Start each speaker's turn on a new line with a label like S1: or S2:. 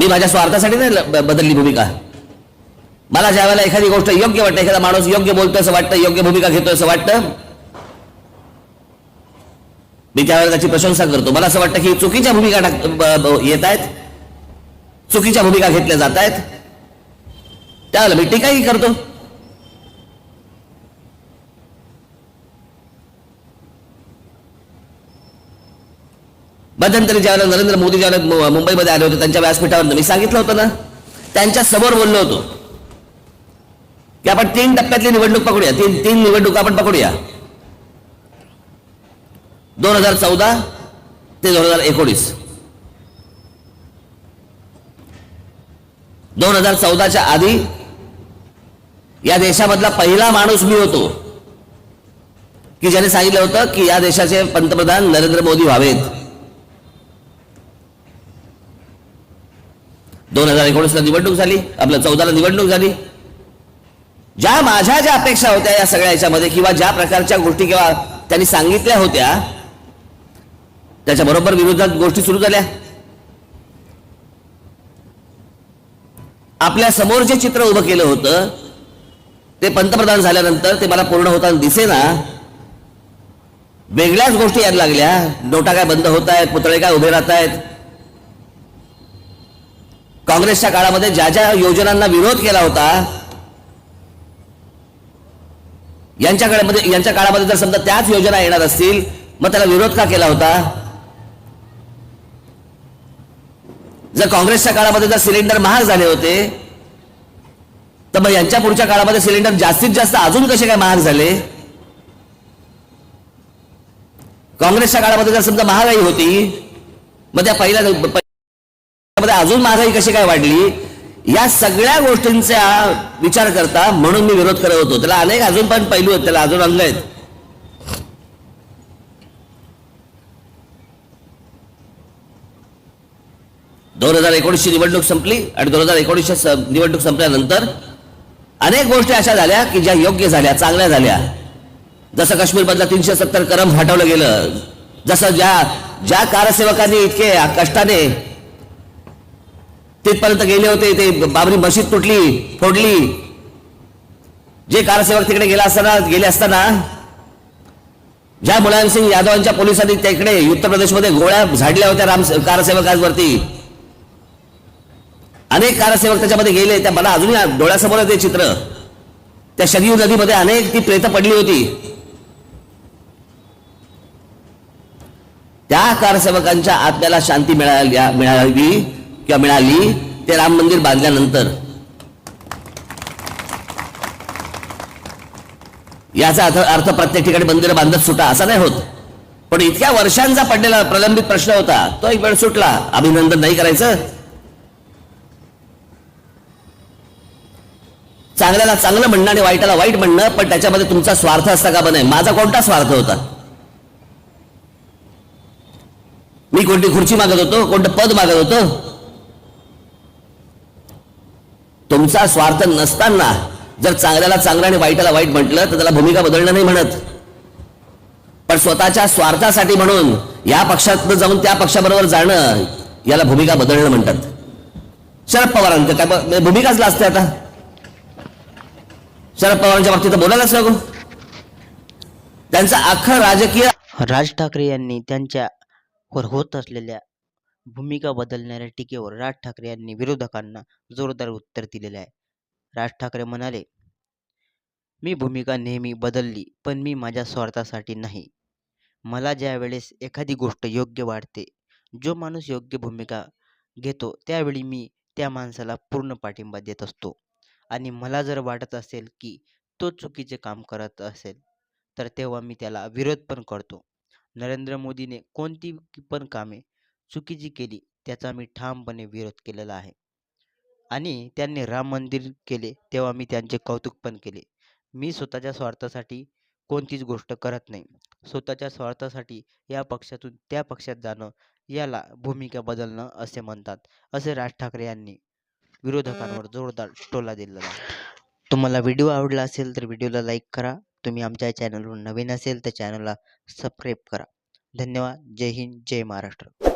S1: मी माझ्या स्वार्थासाठी नाही बदलली भूमिका. मला ज्या वेळेला एखादी गोष्ट योग्य वाटते एखादा माणूस योग्य बोलतोय असं वाटतं योग्य भूमिका घेतोय असं वाटतं मी त्यावेळेला त्याची प्रशंसा करतो. मला असं वाटतं की चुकीच्या भूमिका टाक- येत आहेत चुकीच्या भूमिका घेतल्या जात आहेत. त्यावेळेला मी टीकाही करतो. मध्यंतरी ज्यावेळेला नरेंद्र मोदी ज्यावेळेला मुंबईमध्ये आले होते त्यांच्या व्यासपीठावर मी सांगितलं होतं ना त्यांच्यासमोर बोललो होतो की आपण तीन टप्प्यातली निवडणूक पकडूया. तीन तीन निवडणूक आपण पकडूया. दोन हजार चौदा ते दोन हजार एकोणीस. दोन हजार चौदाच्या आधी या देशामधला पहिला माणूस मी होतो की ज्याने सांगितलं होतं की या देशाचे पंतप्रधान नरेंद्र मोदी व्हावेत. दोन हजार एकोणीसला निवडणूक झाली आपलं चौदाला निवडणूक झाली. ज्या माझ्या ज्या अपेक्षा होत्या या सगळ्या याच्यामध्ये किंवा ज्या प्रकारच्या गोष्टी किंवा त्यांनी सांगितल्या होत्या त्याच्याबरोबर विरोधात गोष्टी सुरू झाल्या. आपल्यासमोर जे चित्र उभं केलं होतं ते पंतप्रधान झाल्यानंतर ते मला पूर्ण होताना दिसेना. वेगळ्याच गोष्टी यायला लागल्या. नोटा काय बंद होत आहेत पुतळे काय उभे राहत आहेत काँग्रेसच्या काळामध्ये ज्या ज्या योजनांना विरोध केला होता यांच्या काळामध्ये यांच्या काळामध्ये जर समजा त्याच योजना येणार असतील मग त्याला विरोध का केला होता? जर काँग्रेसच्या काळामध्ये जर सिलेंडर महाग झाले होते तर मग यांच्या पुढच्या काळामध्ये सिलेंडर जास्तीत जास्त अजून कसे काय महाग झाले? काँग्रेसच्या काळामध्ये जर समजा महागाई होती मग त्या पहिल्या मध्ये अजून महागाई कशी काय वाढली? या सगळ्या गोष्टींचा विचार करता म्हणून मी विरोध करत होतो. त्याला अनेक अजून पण पैलू आहेत त्याला अजून अंग आहेत. दोन हजार एकोणीसची निवडणूक संपली आणि दोन हजार एकोणीसच्या निवडणूक संपल्यानंतर अनेक गोष्टी अशा झाल्या की ज्या योग्य झाल्या चांगल्या झाल्या. जसं काश्मीरमधला तीनशे सत्तर करम हटवलं गेलं जसं ज्या ज्या कारसेवकांनी इतके कष्टाने तिथपर्यंत गेले होते ते बाबरी मशीद तुटली फोडली. जे कारसेवक तिकडे गेला असताना गेले असताना ज्या मुलायमसिंग यादवांच्या पोलिसांनी तिकडे उत्तर प्रदेशमध्ये गोळ्या झाडल्या होत्या राम कारसेवकांवरती. अनेक कारसेवक त्याच्यामध्ये गेले त्या मला अजूनही डोळ्यासमोर ते चित्र. त्या शरीर नदीमध्ये अनेक ती प्रेत पडली होती. त्या कारसेवकांच्या आत्म्याला शांती मिळाली मिळावी किंवा मिळाली ते राम मंदिर बांधल्यानंतर. याचा अर्थ अर्थ प्रत्येक ठिकाणी मंदिर बांधत सुटा असा नाही होत. पण इतक्या वर्षांचा पडलेला प्रलंबित प्रश्न होता तो एक वेळ सुटला. अभिनंदन नाही करायचं. चांगल्याला चांगलं म्हणणं आणि वाईटाला वाईट म्हणणं पण त्याच्यामध्ये तुमचा स्वार्थ असता का बने माझा कोणता स्वार्थ होता? मी कोणती खुर्ची मागत होतो कोणतं पद मागत होतो? तुमचा स्वार्थ नसताना जर चांगल्याला चांगलं आणि वाईटाला वाईट म्हटलं तर त्याला भूमिका बदलणं नाही म्हणत. पण स्वतःच्या स्वार्थासाठी म्हणून या पक्षात जाऊन त्या पक्षाबरोबर जाणं याला भूमिका बदलणं म्हणतात. शरद पवारांचं काय म्हणजे भूमिकाच असते आता. शरद पवारांच्या बाबतीत बोलायलाच नको. त्यांचं अख्खा राजकीय
S2: राज ठाकरे यांनी त्यांच्यावर होत असलेल्या भूमिका बदलणाऱ्या टीकेवर राज ठाकरे यांनी विरोधकांना जोरदार उत्तर दिलेले आहे. राज ठाकरे म्हणाले मी भूमिका नेहमी बदलली पण मी माझ्या स्वार्थासाठी नाही. मला ज्यावेळेस एखादी गोष्ट योग्य वाटते जो माणूस योग्य भूमिका घेतो त्यावेळी मी त्या माणसाला पूर्ण पाठिंबा देत असतो. आणि मला जर वाटत असेल की तो चुकीचे काम करत असेल तर तेव्हा मी त्याला विरोध पण करतो. नरेंद्र मोदीने कोणती पण कामे चुकी जी केली त्याचा मी ठामपणे विरोध केलेला आहे. आणि त्यांनी राम मंदिर केले तेव्हा मी त्यांचे कौतुक पण केले. मी स्वतःच्या स्वार्थासाठी कोणतीच गोष्ट करत नाही. स्वतःच्या स्वार्थासाठी या पक्षातून त्या पक्षात जाणं याला भूमिका बदलणं असे म्हणतात असे राज ठाकरे यांनी विरोधकांवर जोरदार टोला दिलेला आहे. तुम्हाला व्हिडिओ आवडला असेल तर व्हिडिओला लाईक करा. तुम्ही आमच्या चॅनलवर नवीन असेल तर चॅनलला सबस्क्राईब करा. धन्यवाद. जय हिंद. जय महाराष्ट्र.